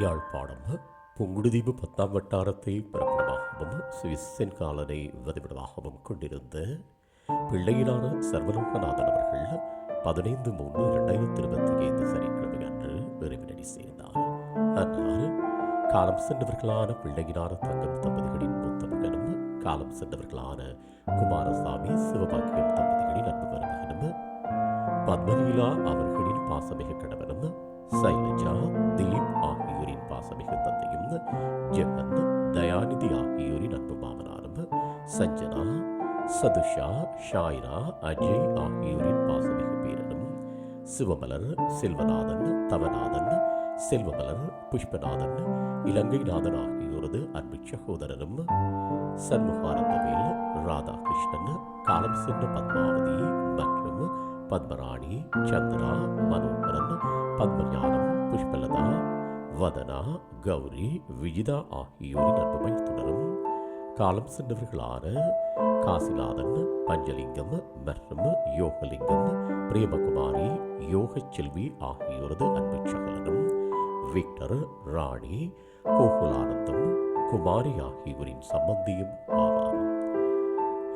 யாழ்ப்பாணம் புங்குடுதீவு பத்தாம் வட்டாரத்தை பிறப்பிடமாகவும் சுவிஸின் காலனை வதிவிடமாகவும் கொண்டிருந்த பிள்ளையிலான சர்வலோகநாதன் அவர்கள் பதினைந்து மூன்று இரண்டாயிரத்தி இருபத்தி ஐந்து சனிக்கிழமை அன்று இறைவனடி சேர்ந்தார். அன்னார் காலம் சென்றவர்களான பிள்ளையினான தங்கம் தம்பதிகளின் மூத்த மகனும் காலம் சென்றவர்களான குமாரசாமி சிவபாக்கியம் தம்பதிகளின் அன்பு மருமகனும் பத்மலீலா அவர்களின் பாசமிகு கணவனும் சைலஜா தந்தையும் ஜெகன் தயாநிதி ஆகியோரின் அன்பு மாமனாரும் சஞ்சனா சதுஷா ஷாயிரா அஜய் ஆகியோரின் பாசமிகு பேரனும் சிவமலர் செல்வநாதன் தவநாதன் செல்வமலர் புஷ்பநாதன் இலங்கைநாதன் ஆகியோரது அன்பு சகோதரரும் சண்முகானந்தவேல் ராதாகிருஷ்ணன் காலம் சென்ற பத்மாவதி மற்றும் பத்மராணி சந்திரா மனோகரன் பத்மஞானம் புஷ்பலதா வதனா கௌரி விஜிதா ஆகியோரின் அன்புமை தொடரும் காலம் சென்றவர்களான காசிநாதன் பஞ்சலிங்கம் மற்றும் யோகலிங்கம் பிரேமகுமாரி யோகச்செல்வி ஆகியோரது அன்பு சகலனும் விக்டர் ராணி கோகுலானந்தம் குமாரி ஆகியோரின் சம்பந்தியும் ஆவார்.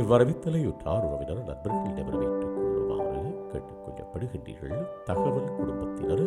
இவ்வரவித்தலையுற்றார் உறவினர் நண்பர்களிடம் ஏற்றுக் கொள்ளுமாறு கேட்டுக்கொள்ளப்படுகின்றீர்கள் தகவல் குடும்பத்தினர்